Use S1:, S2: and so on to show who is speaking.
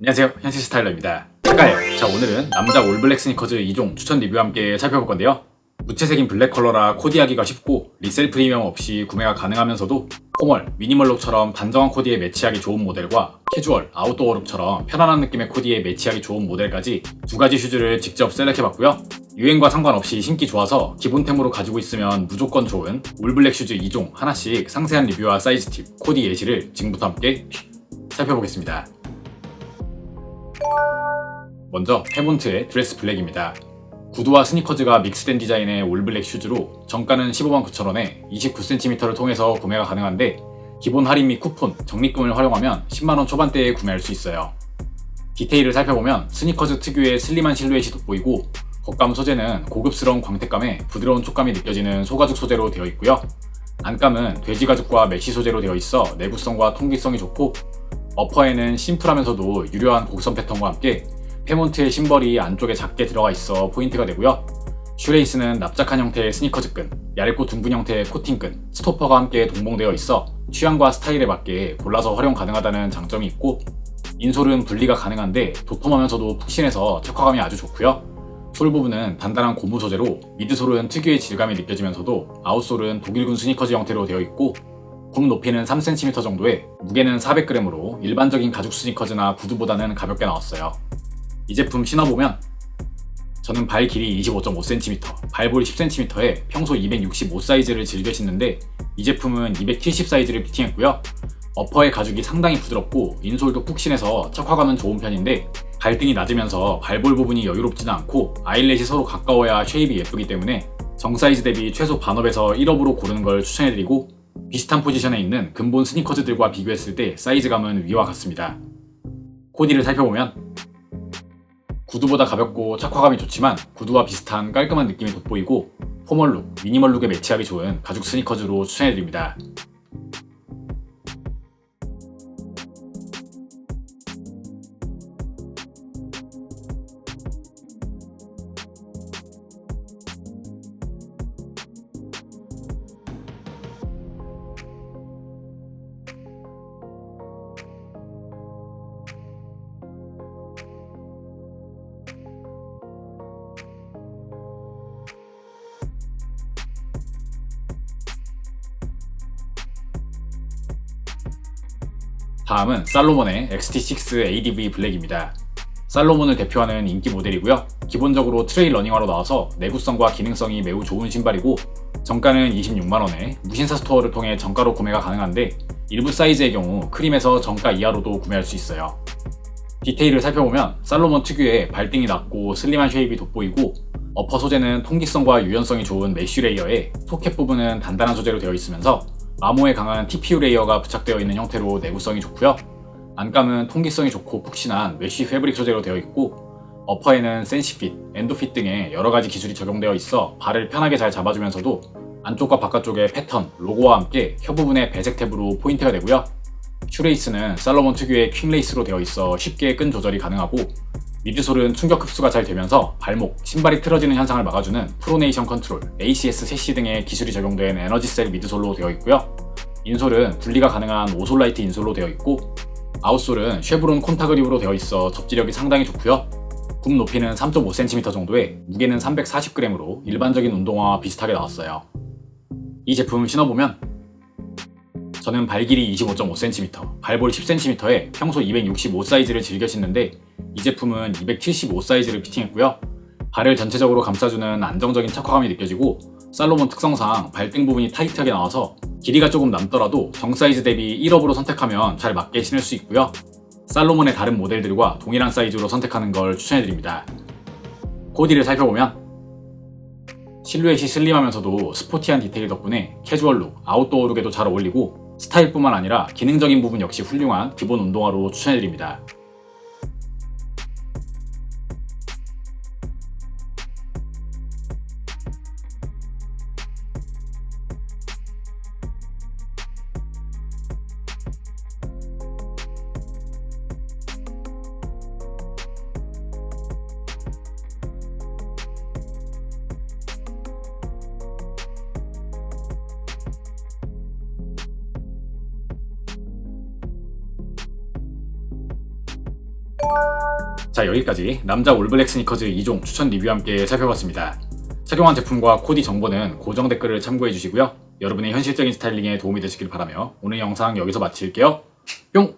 S1: 안녕하세요. 현실 스타일러입니다. 차가요. 자 오늘은 남자 올블랙 스니커즈 2종 추천 리뷰와 함께 살펴볼 건데요. 무채색인 블랙 컬러라 코디하기가 쉽고 리셀 프리미엄 없이 구매가 가능하면서도 포멀, 미니멀룩처럼 단정한 코디에 매치하기 좋은 모델과 캐주얼, 아웃도어룩처럼 편안한 느낌의 코디에 매치하기 좋은 모델까지 두 가지 슈즈를 직접 셀렉해봤고요. 유행과 상관없이 신기 좋아서 기본템으로 가지고 있으면 무조건 좋은 올블랙 슈즈 2종 하나씩 상세한 리뷰와 사이즈 팁, 코디 예시를 지금부터 함께 살펴보겠습니다 먼저 페몬트의 드레스 블랙입니다. 구두와 스니커즈가 믹스된 디자인의 올블랙 슈즈로 정가는 15만 9천원에 29cm를 통해서 구매가 가능한데 기본 할인 및 쿠폰, 적립금을 활용하면 10만원 초반대에 구매할 수 있어요. 디테일을 살펴보면 스니커즈 특유의 슬림한 실루엣이 돋보이고 겉감 소재는 고급스러운 광택감에 부드러운 촉감이 느껴지는 소가죽 소재로 되어 있고요. 안감은 돼지 가죽과 메쉬 소재로 되어 있어 내구성과 통기성이 좋고 어퍼에는 심플하면서도 유려한 곡선 패턴과 함께 페몬트의 심벌이 안쪽에 작게 들어가 있어 포인트가 되고요. 슈레이스는 납작한 형태의 스니커즈끈, 얇고 둥근 형태의 코팅끈, 스토퍼가 함께 동봉되어 있어 취향과 스타일에 맞게 골라서 활용 가능하다는 장점이 있고 인솔은 분리가 가능한데 도톰하면서도 푹신해서 착화감이 아주 좋고요. 솔 부분은 단단한 고무 소재로 미드솔은 특유의 질감이 느껴지면서도 아웃솔은 독일군 스니커즈 형태로 되어 있고 굽 높이는 3cm 정도에 무게는 400g으로 일반적인 가죽 스니커즈나 구두보다는 가볍게 나왔어요. 이 제품 신어보면 저는 발 길이 25.5cm, 발볼 10cm에 평소 265 사이즈를 즐겨 신는데 이 제품은 270 사이즈를 피팅했고요. 어퍼의 가죽이 상당히 부드럽고 인솔도 푹신해서 착화감은 좋은 편인데 발등이 낮으면서 발볼 부분이 여유롭지는 않고 아일렛이 서로 가까워야 쉐입이 예쁘기 때문에 정 사이즈 대비 최소 반업에서 1업으로 고르는 걸 추천해드리고 비슷한 포지션에 있는 근본 스니커즈들과 비교했을 때 사이즈감은 위와 같습니다. 코디를 살펴보면 구두보다 가볍고 착화감이 좋지만 구두와 비슷한 깔끔한 느낌이 돋보이고 포멀룩, 미니멀룩에 매치하기 좋은 가죽 스니커즈로 추천해드립니다. 다음은 살로몬의 XT6 ADV 블랙입니다. 살로몬을 대표하는 인기 모델이고요. 기본적으로 트레일 러닝화로 나와서 내구성과 기능성이 매우 좋은 신발이고 정가는 26만원에 무신사 스토어를 통해 정가로 구매가 가능한데 일부 사이즈의 경우 크림에서 정가 이하로도 구매할 수 있어요. 디테일을 살펴보면 살로몬 특유의 발등이 낮고 슬림한 쉐입이 돋보이고 어퍼 소재는 통기성과 유연성이 좋은 메쉬 레이어에 포켓 부분은 단단한 소재로 되어 있으면서 마모에 강한 TPU 레이어가 부착되어 있는 형태로 내구성이 좋고요. 안감은 통기성이 좋고 푹신한 메쉬 패브릭 소재로 되어 있고 어퍼에는 센시핏, 엔도핏 등의 여러 가지 기술이 적용되어 있어 발을 편하게 잘 잡아주면서도 안쪽과 바깥쪽의 패턴, 로고와 함께 혀 부분의 배색 탭으로 포인트가 되고요. 슈레이스는 살로몬 특유의 퀵레이스로 되어 있어 쉽게 끈 조절이 가능하고 미드솔은 충격 흡수가 잘 되면서 발목, 신발이 틀어지는 현상을 막아주는 프로네이션 컨트롤, ACS 세시 등의 기술이 적용된 에너지셀 미드솔로 되어 있고요. 인솔은 분리가 가능한 오솔라이트 인솔로 되어 있고 아웃솔은 쉐브론 콘타그립으로 되어 있어 접지력이 상당히 좋고요. 굽 높이는 3.5cm 정도에 무게는 340g으로 일반적인 운동화와 비슷하게 나왔어요. 이 제품 신어보면 저는 발 길이 25.5cm, 발볼 10cm에 평소 265 사이즈를 즐겨 신는데 이 제품은 275 사이즈를 피팅했고요. 발을 전체적으로 감싸주는 안정적인 착화감이 느껴지고 살로몬 특성상 발등 부분이 타이트하게 나와서 길이가 조금 남더라도 정 사이즈 대비 1업으로 선택하면 잘 맞게 신을 수 있고요. 살로몬의 다른 모델들과 동일한 사이즈로 선택하는 걸 추천해드립니다. 코디를 살펴보면 실루엣이 슬림하면서도 스포티한 디테일 덕분에 캐주얼 룩, 아웃도어 룩에도 잘 어울리고 스타일뿐만 아니라 기능적인 부분 역시 훌륭한 기본 운동화로 추천해드립니다. 자 여기까지 남자 올블랙 스니커즈 2종 추천 리뷰와 함께 살펴봤습니다. 착용한 제품과 코디 정보는 고정 댓글을 참고해 주시고요. 여러분의 현실적인 스타일링에 도움이 되시길 바라며 오늘 영상 여기서 마칠게요. 뿅!